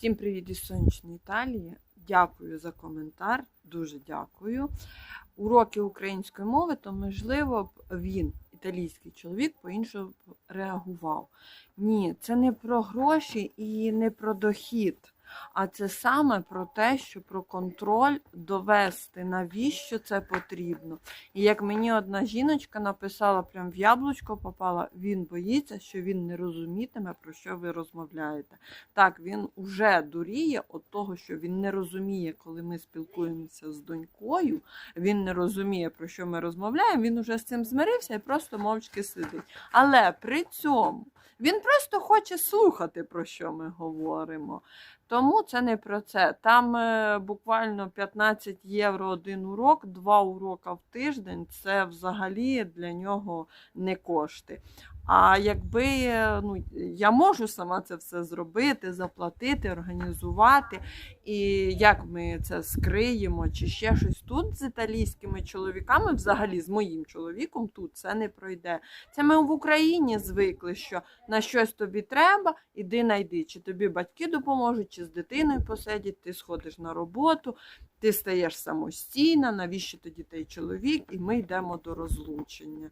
Всім привіт із сонячної Італії. Дякую за коментар. Дуже дякую. Уроки української мови, то можливо б він, італійський чоловік, по-іншому реагував. Ні, це не про гроші і не про дохід. А це саме про те, що про контроль довести, навіщо це потрібно. І як мені одна жіночка написала, прям в яблучко попала, він боїться, що він не розумітиме, про що ви розмовляєте. Так, він уже дуріє від того, що він не розуміє, коли ми спілкуємося з донькою, він не розуміє, про що ми розмовляємо, він уже з цим змирився і просто мовчки сидить. Але при цьому він просто хоче слухати, про що ми говоримо. Тому це не про це. Там е, буквально 15 євро один урок, два урока в тиждень це взагалі для нього не кошти. А якби ну, я можу сама це все зробити, заплатити, організувати, і як ми це скриємо, чи ще щось тут з італійськими чоловіками, взагалі з моїм чоловіком тут це не пройде. Це ми в Україні звикли, що на щось тобі треба, іди найди, чи тобі батьки допоможуть, чи з дитиною посидіти, ти сходиш на роботу, ти стаєш самостійна, навіщо тоді той чоловік, і ми йдемо до розлучення.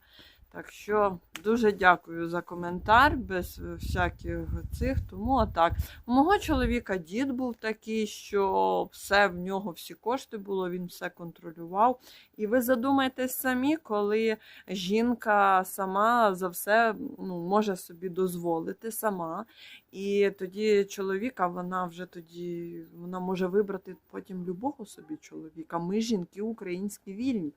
Так що дуже дякую за коментар, без всяких цих. Тому отак. У мого чоловіка дід був такий, що все в нього всі кошти було, він все контролював. І ви задумайтесь самі, коли жінка сама за все ну, може собі дозволити сама. І тоді чоловіка, вона вже тоді вона може вибрати потім любого собі чоловіка. Ми жінки українські вільні.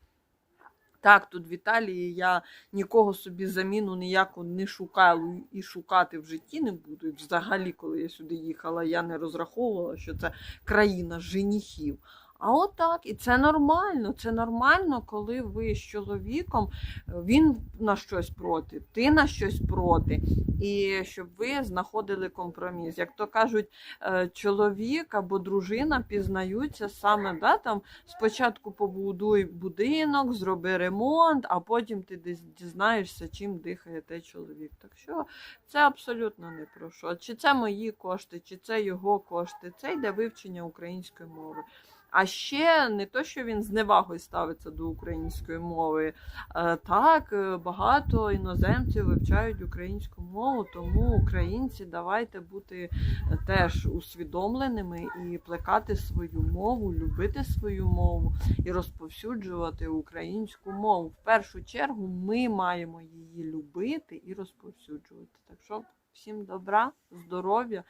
Так, тут в Італії я нікого собі заміну ніяку не шукаю і шукати в житті не буду. Взагалі, коли я сюди їхала, я не розраховувала, що це країна женіхів. А отак, і це нормально. Це нормально, коли ви з чоловіком, він на щось проти, ти на щось проти, і щоб ви знаходили компроміс. Як то кажуть, е, чоловік або дружина пізнаються саме да, там спочатку побудуй будинок, зроби ремонт, а потім ти дізнаєшся, чим дихає той чоловік. Так що це абсолютно не про що. Чи це мої кошти, чи це його кошти. Це йде вивчення української мови. А ще не то, що він з невагою ставиться до української мови. Е, Так, е, багато іноземців вивчають українську мову, тому українці давайте бути е, теж усвідомленими і плекати свою мову, любити свою мову і розповсюджувати українську мову. В першу чергу ми маємо її любити і розповсюджувати. Так що всім добра, здоров'я